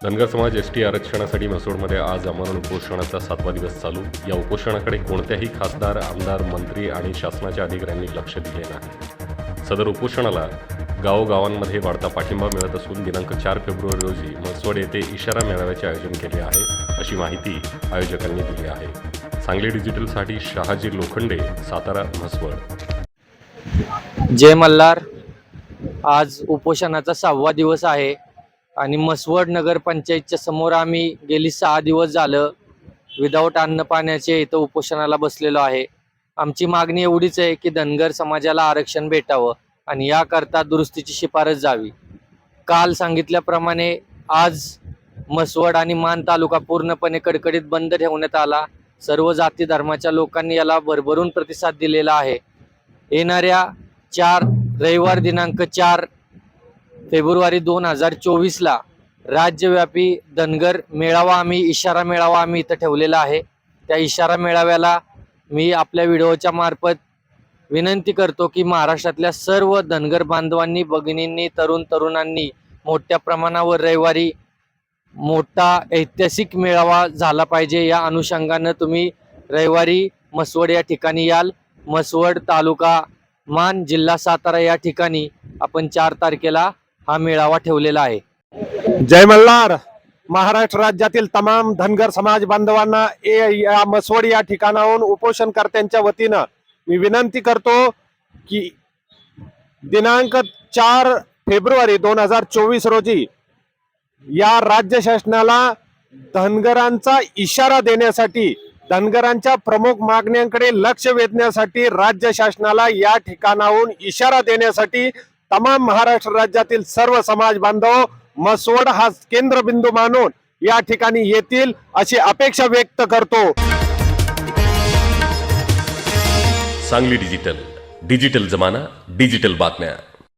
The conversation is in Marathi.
धनगर समाज एस टी आरक्षणासाठी म्हसोडमध्ये आज आमरण उपोषणाचा सातवा दिवस चालू. या उपोषणाकडे कोणत्याही खासदार आमदार मंत्री आणि शासनाच्या अधिकाऱ्यांनी लक्ष दिले नाही. सदर उपोषणाला गावोगावांमध्ये वाढता पाठिंबा मिळत असून दिनांक चार फेब्रुवारी रोजी म्हसवड येथे इशारा मेळाव्याचे आयोजन केले आहे अशी माहिती आयोजकांनी दिली आहे. सांगली डिजिटलसाठी शहाजी लोखंडे सातारा म्हसवड. जय मल्हार. आज उपोषणाचा सहावा दिवस आहे. आणि मसवड नगरपंचायतच्या समोर आम्ही गेली सहा दिवस झालं विदाऊट अन्न पाण्याचे इथं उपोषणाला बसलेलो आहे. आमची मागणी एवढीच आहे की धनगर समाजाला आरक्षण भेटावं आणि याकरता दुरुस्तीची शिफारस जावी. काल सांगितल्याप्रमाणे आज मसवड आणि मान तालुका पूर्णपणे कडकडीत बंद ठेवण्यात आला. सर्व जाती धर्माच्या लोकांनी याला भरभरून प्रतिसाद दिलेला आहे. येणाऱ्या चार रविवार दिनांक चार फेब्रुवारी दोन हजार चोवीसला राज्यव्यापी धनगर मेळावा आम्ही इशारा मेळावा आम्ही इथं ठेवलेला आहे. त्या इशारा मेळाव्याला मी आपल्या व्हिडिओच्या मार्फत विनंती करतो की महाराष्ट्रातल्या सर्व धनगर बांधवांनी भगिनींनी तरुण तरुणांनी मोठ्या प्रमाणावर रविवारी मोठा ऐतिहासिक मेळावा झाला पाहिजे. या अनुषंगानं तुम्ही रविवारी मसवड या ठिकाणी याल. मसवड तालुका मान जिल्हा सातारा या ठिकाणी आपण चार तारखेला हा मेळावा ठेवलेला आहे. जय मल्हार. महाराष्ट्र राज्यातील तमाम धनगर समाज बांधवांना ए या मसवड या ठिकाणाहून उपोषणकर्त्यांच्या वतीनं मी विनंती करतो की दिनांक चार फेब्रुवारी दोन हजार चोवीस रोजी या राज्य शासनाला धनगरांचा इशारा देण्यासाठी धनगरांच्या प्रमुख मागण्यांकडे लक्ष वेधण्यासाठी राज्य शासनाला या ठिकाणाहून इशारा देण्यासाठी तमाम महाराष्ट्र राज्यातील सर्व समाज बांधव मसवड हा केंद्रबिंदू मानून या ठिकाणी येतील अशी अपेक्षा व्यक्त करतो. सांगली डिजिटल. डिजिटल जमाना डिजिटल बातम्या.